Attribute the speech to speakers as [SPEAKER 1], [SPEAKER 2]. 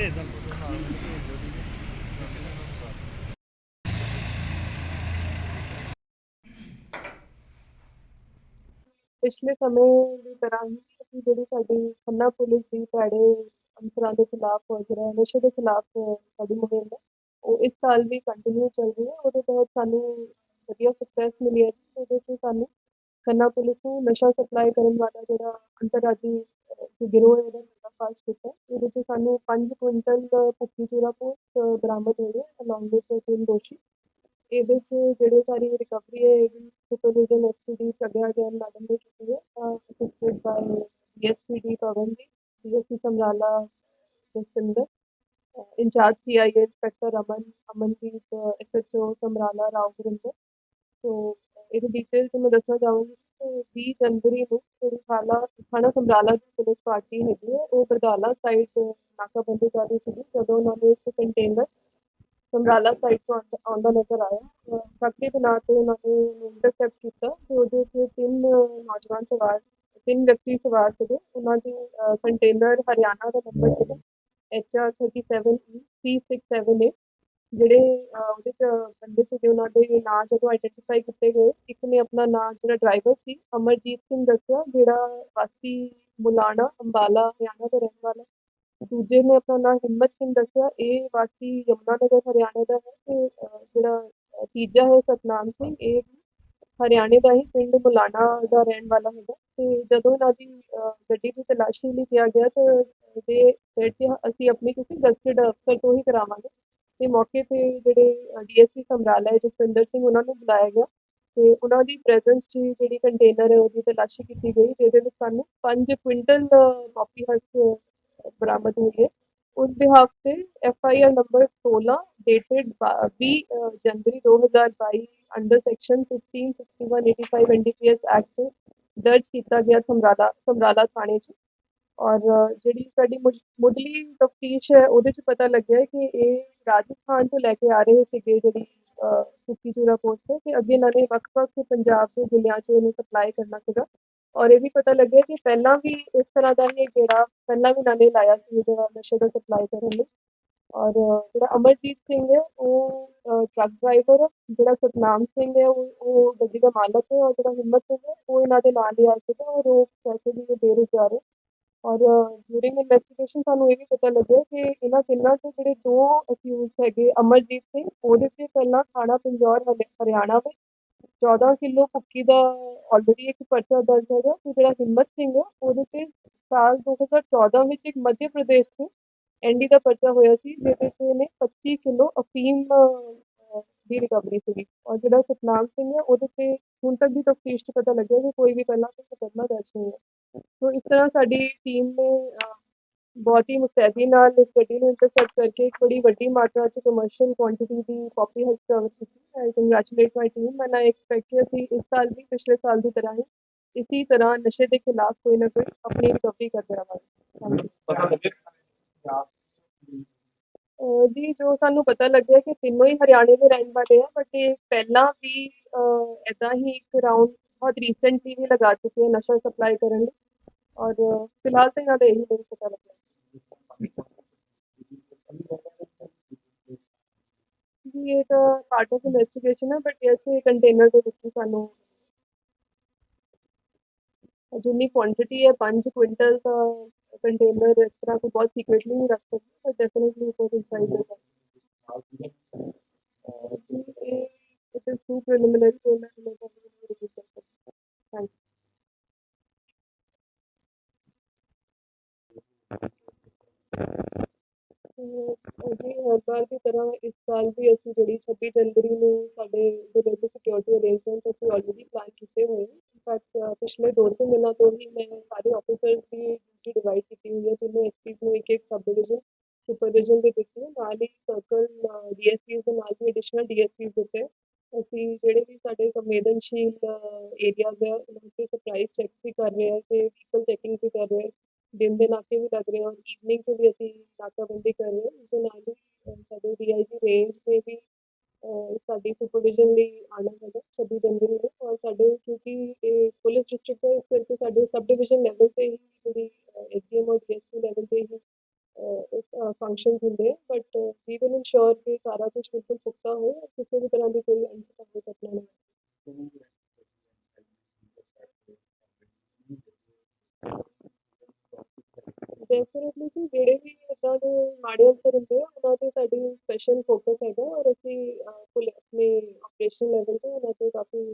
[SPEAKER 1] ਭੇਜ ਦਾਂ
[SPEAKER 2] ਪਿਛਲੇ ਸਮੇਂ ਦੀ ਤਰ੍ਹਾਂ ਹੀ ਜਿਹੜੀ ਸਾਡੀ ਖੰਨਾ ਪੁਲਿਸ ਦੀ ਭੈੜੇ ਅਨਸਰਾਂ ਦੇ ਖਿਲਾਫ ਜਿਹੜਾ ਨਸ਼ੇ ਦੇ ਖਿਲਾਫ ਸਾਡੀ ਮੁਹਿੰਮ ਹੈ ਉਹ ਇਸ ਸਾਲ ਵੀ ਕੰਟੀਨਿਊ ਚੱਲ ਰਹੀ ਹੈ। ਉਹਦੇ ਤਹਿਤ ਸਾਨੂੰ ਵਧੀਆ ਸਕਸੈਸ ਮਿਲੀ ਹੈ ਉਹਦੇ 'ਚ ਸਾਨੂੰ ਖੰਨਾ ਪੁਲਿਸ ਨੂੰ ਨਸ਼ਾ ਸਪਲਾਈ ਕਰਨ ਵਾਲਾ ਜਿਹੜਾ ਅੰਤਰਰਾਜੀ ਗਿਰੋਹ ਹੈ, ਉਹਦਾ ਪਰਦਾਫਾਸ਼ ਕੀਤਾ ਇਹਦੇ 'ਚ ਸਾਨੂੰ ਪੰਜ ਕੁਇੰਟਲ ਭੁੱਕੀ ਚੂਰਾ ਪੋਸਟ ਬਰਾਮਦ ਹੋਈ ਹੈ ਅਲੋਂਗ ਵਿਦ ਤਿੰਨ ਦੋਸ਼ੀ। ਇਹਦੇ 'ਚ ਜਿਹੜੇ ਸਾਰੀ ਰਿਕਵਰੀ ਹੈ ਇਹਦੀ supervision SPD Pragya Jain madam ਨੇ। ਕੀਤੀ ਹੈ assisted by DSPD Pavandeep DSP Samrala Jaswinder incharge CIA inspector Aman Amandeep SHO Samrala Rao Gurinder. So ਇਹਦੀ ਡਿਟੇਲ ਚ ਮੈਂ ਦੱਸਣਾ ਚਾਹਾਂਗੀ। ਵੀਹ ਜਨਵਰੀ ਨੂੰ ਜਿਹੜੀ ਥਾਣਾ ਥਾਣਾ ਸਮਰਾਲਾ ਦੀ ਪੁਲਿਸ ਪਾਰਟੀ ਹੈਗੀ ਹੈ, ਉਹ ਬਰਦਾਲਾ ਸਾਈਡ ਨਾਕਾਬੰਦੀ ਕਰ ਰਹੀ ਸੀ ਜਦੋਂ ਉਹਨਾਂ ਨੇ ਇੱਕ ਕੰਟੇਨਰ ਸਮਰਾਲਾ ਸਾਈਡ ਤੋਂ ਆਉਂਦਾ- ਆਉਂਦਾ ਨਜ਼ਰ ਆਇਆ। ਫੈਕਟਰੀ ਦੇ ਨਾਂ ਤੇ ਉਹਨਾਂ ਨੇ ਇੰਟਰਸੈਪਟ ਕੀਤਾ ਤੇ ਉਹਦੇ ਵਿੱਚ ਤਿੰਨ ਨੌਜਵਾਨ ਸਵਾਰ, ਤਿੰਨ ਵਿਅਕਤੀ ਸਵਾਰ ਸੀਗੇ। ਉਹਨਾਂ ਦੀ ਕੰਟੇਨਰ ਹਰਿਆਣਾ ਦਾ ਨੰਬਰ ਸੀਗਾ ਐਚ ਆਰ 37 ਈ 367 ਜਿਹੜੇ ਅਹ, ਉਹਦੇ ਚ ਬੰਦੇ ਸੀਗੇ ਉਹਨਾਂ ਦੇ ਨਾਂ ਜਦੋਂ ਆਈਡੈਂਟੀਫਾਈ ਕੀਤੇ ਗਏ ਇੱਕ ਨੇ ਆਪਣਾ ਨਾਂ ਜਿਹੜਾ ਡਰਾਈਵਰ ਸੀ ਅਮਰਜੀਤ ਸਿੰਘ ਦੱਸਿਆ ਜਿਹੜਾ ਵਾਸੀ ਮੁਲਾਣਾ ਅੰਬਾਲਾ ਹਰਿਆਣਾ ਦਾ ਰਹਿਣ ਵਾਲਾ। ਦੂਜੇ ਨੇ ਆਪਣਾ ਨਾਂ ਹਿੰਮਤ ਸਿੰਘ ਦੱਸਿਆ ਇਹ ਵਾਸੀ ਯਮੁਨਾਨਗਰ ਹਰਿਆਣਾ ਦਾ ਹੈ ਤੇ ਅਹ, ਜਿਹੜਾ ਤੀਜਾ ਹੈ ਸਤਨਾਮ ਸਿੰਘ ਇਹ ਹਰਿਆਣੇ ਦਾ ਹੀ ਪਿੰਡ ਮੁਲਾਣਾ ਦਾ ਰਹਿਣ ਵਾਲਾ ਹੈਗਾ। ਤੇ ਜਦੋਂ ਇਹਨਾਂ ਦੀ ਗੱਡੀ ਦੀ ਤਲਾਸ਼ੀ ਲਈ ਕਿਹਾ ਗਿਆ ਤਾਂ ਇਹਦੇ said ਅਸੀਂ ਆਪਣੀ ਕਿਸੇ ਗਸਟਡ ਅਫਸਰ ਤੋਂ ਹੀ ਕਰਾਵਾਂਗੇ। ਤੇ ਮੌਕੇ ਤੇ ਜਿਹੜੇ ਡੀਐਸਪੀ ਸਮਰਾਲਾ ਹੈ, ਜਸਵਿੰਦਰ ਸਿੰਘ, ਉਹਨਾਂ ਨੂੰ ਬੁਲਾਇਆ ਗਿਆ ਤੇ ਉਹਨਾਂ ਦੀ ਪ੍ਰੈਜ਼ੈਂਸ 'ਚ ਜਿਹੜੀ ਕੰਟੇਨਰ ਹੈ, ਉਹਦੀ ਤਲਾਸ਼ੀ ਕੀਤੀ ਗਈ, ਜਿਹਦੇ ਵਿੱਚ ਸਾਨੂੰ 5 ਕੁਇੰਟਲ ਕਾਪੀ ਹਰਸ ਬਰਾਮਦ ਹੋਈ ਹੈ। ਉਸ ਬਿਹਾਫ ਤੇ F I R number 16 dated 20 January 2022 under section 1561 85 NDPS act ਦਰਜ ਕੀਤਾ ਗਿਆ ਸਮਰਾਲਾ ਸਮਰਾਲਾ ਥਾਣੇ 'ਚ। ਔਰ ਅ, ਜਿਹੜੀ ਸਾਡੀ ਮੁੱਢ- ਮੁੱਢਲੀ ਤਫਤੀਸ਼ ਹੈ ਉਹਦੇ 'ਚ ਪਤਾ ਲੱਗਿਆ ਹੈ ਕਿ ਇਹ ਰਾਜਸਥਾਨ ਤੋਂ ਲੈ ਕੇ ਆ ਰਹੇ ਸੀਗੇ ਜਿਹੜੀ ਅ, ਸੁੱਕੀ ਚੂਰਾ ਪੋਸਟ ਹੈ ਤੇ ਅੱਗੇ ਇਹਨਾਂ ਨੇ ਵੱਖ-ਵੱਖ ਪੰਜਾਬ ਦੇ ਜ਼ਿਲ੍ਹਿਆਂ 'ਚ ਇਹਨੂੰ ਸਪਲਾਈ ਕਰਨਾ ਸੀਗਾ। ਔਰ ਇਹ ਵੀ ਪਤਾ ਲੱਗਿਆ ਕਿ ਪਹਿਲਾਂ ਵੀ ਇਸ ਤਰ੍ਹਾਂ ਦਾ ਹੀ ਜਿਹੜਾ ਪਹਿਲਾਂ ਵੀ ਇਹਨਾਂ ਨੇ ਲਾਇਆ ਸੀ ਜਿਹੜਾ ਨਸ਼ੇ ਦਾ ਸਪਲਾਈ ਕਰਨ ਲਈ ਔਰ ਅ, ਜਿਹੜਾ ਅਮਰਜੀਤ ਸਿੰਘ ਹੈ ਉਹ ਟਰੱਕ ਡਰਾਈਵਰ ਹੈ ਜਿਹੜਾ ਸਤਨਾਮ ਸਿੰਘ ਹੈ ਉਹ ਉਹ ਗੱਡੀ ਦਾ ਮਾਲਕ ਹੈ ਔਰ ਜਿਹੜਾ ਹਿੰਮਤ ਸਿੰਘ ਹੈ ਉਹ ਇਹਨਾਂ ਦੇ ਨਾਲ ਹੀ ਆ ਸੀਗਾ ਔਰ ਉਹ ਪੈਸੇ ਦੀ ਬੇਰੁਜ਼ਗਾਰ ਹੈ ਔਰ ਡਿਊਰਿੰਗ ਇਨਵੈਸਟੀਗੇਸ਼ਨ ਸਾਨੂੰ ਇਹ ਵੀ ਪਤਾ ਲੱਗਿਆ ਕਿ ਇਹਨਾਂ ਤਿੰਨਾਂ 'ਚੋਂ ਜਿਹੜੇ ਦੋ ਅਕਿਊਜ਼ ਹੈਗੇ ਅਮਰਜੀਤ ਸਿੰਘ, ਉਹਦੇ ਤੇ ਪਹਿਲਾਂ ਥਾਣਾ ਪੰਜੌਰ ਹਰਿ- ਹਰਿਆਣਾ ਵਿੱਚ 14 ਕਿਲੋ ਭੁੱਕੀ ਦਾ ਆਲਰੇਡੀ ਇੱਕ ਪਰਚਾ ਦਰਜ ਹੈਗਾ ਅਤੇ ਜਿਹੜਾ ਹਿੰਮਤ ਸਿੰਘ ਹੈ ਉਹਦੇ ਤੇ ਸਾਲ 2014 ਵਿੱਚ ਇੱਕ ਮੱਧ ਪ੍ਰਦੇਸ਼ ਤੋਂ ਐਨਡੀ ਦਾ ਪਰਚਾ ਹੋਇਆ ਸੀ, ਜਿਹਦੇ 'ਚ ਇਹਨੇ 25 ਕਿਲੋ ਅਫੀਮ ਦੀ ਰਿਕਵਰੀ ਸੀਗੀ। ਔਰ ਜਿਹੜਾ ਸਤਨਾਮ ਸਿੰਘ ਹੈ ਉਹਦੇ ਤੇ ਹੁਣ ਤੱਕ ਦੀ ਤਫਤੀਸ਼ 'ਚ ਪਤਾ ਲੱਗਿਆ ਕਿ ਕੋਈ ਵੀ ਪਹਿਲਾਂ ਕੋਈ ਮੁਕੱਦਮਾ ਦਰਜ ਨਹੀਂ ਹੈ ਸੋ ਇਸ ਤਰ੍ਹਾਂ ਸਾਡੀ ਟੀਮ ਨੇ ਅਹ, ਬਹੁਤ ਹੀ ਮੁਸਤੈਦੀ ਨਾਲ ਇਸ ਗੱਡੀ ਨੂੰ ਇੰਟਰਸੈਪਟ ਕਰਕੇ ਇੱਕ ਬੜੀ ਵੱਡੀ ਮਾਤਰਾ 'ਚ ਕਮਰਸ਼ੀਅਲ ਕੁਆਂਟੀਟੀ ਦੀ ਕਾਪੀ ਹਸਤਗਤ ਕੀਤੀ I congratulate my team and I expect ਕਿ ਅਸੀਂ ਇਸ ਸਾਲ ਵੀ ਪਿਛਲੇ ਸਾਲ ਦੀ ਤਰ੍ਹਾਂ ਹੀ ਇਸੀ ਤਰ੍ਹਾਂ ਨਸ਼ੇ ਦੇ ਖਿਲਾਫ ਕੋਈ ਨਾ ਕੋਈ ਆਪਣੀ ਰਿਕਵਰੀ ਕਰਦੇ ਰਹਾਂਗੇ। ਥੈਂਕ ਯੂ
[SPEAKER 1] ਪਤਾ ਲੱਗੇ
[SPEAKER 2] ਅਹ ਜੀ ਜੋ ਸਾਨੂੰ ਪਤਾ ਲੱਗਿਆ ਕਿ ਤਿੰਨੋਂ ਹੀ ਹਰਿਆਣੇ ਦੇ ਰਹਿਣ ਵਾਲੇ ਆ ਬਟ ਇਹ ਪਹਿਲਾਂ ਵੀ ਇਦਾਂ ਹੀ ਇੱਕ ਰਾਉਂਡ ਬਹੁਤ ਰੀਸੈਂਟਲੀ ਵੀ ਲਗਾ ਚੁੱਕੇ ਆ ਨਸ਼ਾ ਸਪਲਾਈ ਕਰਨ ਲਈ। ਔਰ ਅਹ, ਫਿਲਹਾਲ ਤਾਂ ਇਹਨਾਂ ਦਾ ਇਹੀ ਨਹੀਂ ਪਤਾ ਲੱਗਿਆ ਜੀ ਇਹ ਤਾਂ ਪਾਰਟ ਆਫ ਇਨਵੈਸਟੀਗੇਸ਼ਨ ਹੈ ਬਟ ਇਸੇ ਕੰਟੇਨਰ ਦੇ ਵਿੱਚ ਹੀ ਸਾਨੂੰ ਜਿੰਨੀ ਕੁਆਂਟੀਟੀ ਹੈ 5 ਕੁਇੰਟਲ ਦਾ ਕੰਟੇਨਰ ਇਸ ਤਰ੍ਹਾਂ ਕੋਈ ਬਹੁਤ ਸੀਕ੍ਰੀਟਲੀ ਨਹੀਂ ਰੱਖ ਸਕਦੇ but definitely it was inside ਦਾ ਜੀ ਇਹ it is too preliminary so ਮੈਂ ਤੁਹਾਨੂੰ ਨਹੀਂ ਰਿਪੀਟ ਕਰ ਸਕਦੀ ਥੈਂਕ ਯੂ ਜੀ ਹਰ ਵਾਰ ਦੀ ਤਰ੍ਹਾਂ ਇਸ ਸਾਲ ਵੀ ਅਸੀਂ ਜਿਹੜੀ 26 ਜਨਵਰੀ ਨੂੰ ਸਾਡੇ ਜ਼ਿਲ੍ਹੇ ਸਿਕਿਉਰਿਟੀ ਅਰੇਂਜਮੈਂਟ ਅਸੀਂ ਆਲਰੇਡੀ ਪਲਾਨ ਕੀਤੇ ਹੋਏ ਬਟ ਪਿਛਲੇ ਦੋ ਤਿੰਨ ਦਿਨਾਂ ਤੋਂ ਹੀ ਮੈਂ ਸਾਰੇ ਆਫੀਸਰਸ ਦੀ ਡਿਊਟੀ ਡਿਵਾਈਡ ਕੀਤੀ ਹੋਈ ਹੈ। ਤਿੰਨੇ ਐਸਪੀਸ ਨੂੰ ਇੱਕ ਇੱਕ ਸਬ ਡਿਵੀਜ਼ਨ ਸੁਪਰਵਿਜ਼ਨ ਦੇ ਦਿੱਤੀ ਨਾਲ ਹੀ ਸਰਕਲ ਡੀਐਸਪੀਸ ਦੇ ਨਾਲ ਵੀ ਐਡੀਸ਼ਨਲ ਡੀਐਸਪੀਸ ਦਿੱਤੇ ਅਸੀਂ ਜਿਹੜੇ ਵੀ ਸਾਡੇ ਸੰਵੇਦਨਸ਼ੀਲ ਏਰੀਆਜ਼ ਹੈ, ਉਹਨਾਂ ਤੇ ਸਰਪ੍ਰਾਈਜ਼ ਚੈੱਕ ਵੀ ਕਰ ਰਹੇ ਹਾਂ ਤੇ ਵਹੀਕਲ ਚੈਕਿੰਗ ਵੀ ਕਰ ਰਹੇ ਹਾਂ। ਦਿਨ ਦੇ ਨਾਕੇ ਵੀ ਲੱਗ ਰਹੇ ਔਰ ਈਵਨਿੰਗ 'ਚ ਵੀ ਅਸੀਂ ਨਾਕਾਬੰਦੀ ਕਰ ਰਹੇ ਹਾਂ। ਡੀਆਈਜੀ ਰੇਂਜ ਨੇ ਵੀ ਅਹ, ਸਾਡੀ ਸੁਪਰਵਿਜ਼ਨ ਲਈ ਆਉਣਾ ਹੈਗਾ 26 ਜਨਵਰੀ ਨੂੰ ਔਰ ਸਾਡੇ ਕਿਉਂਕਿ ਇਹ ਪੁਲਿਸ ਡਿਸਟ੍ਰਿਕਟ ਹੈ ਇਸ ਕਰਕੇ ਸਾਡੇ ਸਬ ਡਿਵੀਜ਼ਨ ਲੈਵਲ ਤੇ ਹੀ ਜਿਹੜੀ ਐਸਡੀਐਮ ਔਰ ਡੀਐਸਪੀ ਲੈਵਲ ਤੇ ਹੀ ਅਹ, ਇਸ ਫੰਕਸ਼ਨਸ ਹੁੰਦੇ ਆ ਬਟ ਵੀ ਵਿਲ ਇਨਸ਼ੋਰ ਕਿ ਸਾਰਾ ਕੁਝ ਬਿਲਕੁਲ ਪੁਖਤਾ ਹੋਏ ਔਰ ਕਿਸੇ ਵੀ ਤਰ੍ਹਾਂ ਦੀ ਕੋਈ ਅਨਸਖਾਵੀ ਘਟਨਾ ਨਾ ਵਾਪਰੇ ਡੈਫੀਨਿਟਲੀ ਜੀ ਜਿਹੜੇ ਵੀ ਇੱਦਾਂ ਦੇ ਮਾੜੇ ਅਨਸਰ ਹੁੰਦੇ ਆ ਉਹਨਾਂ ਤੇ ਸਾਡੀ ਸਪੈਸ਼ਲ ਫੋਕਸ ਹੈਗਾ ਔਰ ਅਸੀਂ ਅਹ, ਪੁਲ ਆਪਣੇ ਆਪਰੇਸ਼ਨ ਲੈਵਲ ਤੇ ਉਹਨਾਂ ਤੇ ਕਾਫੀ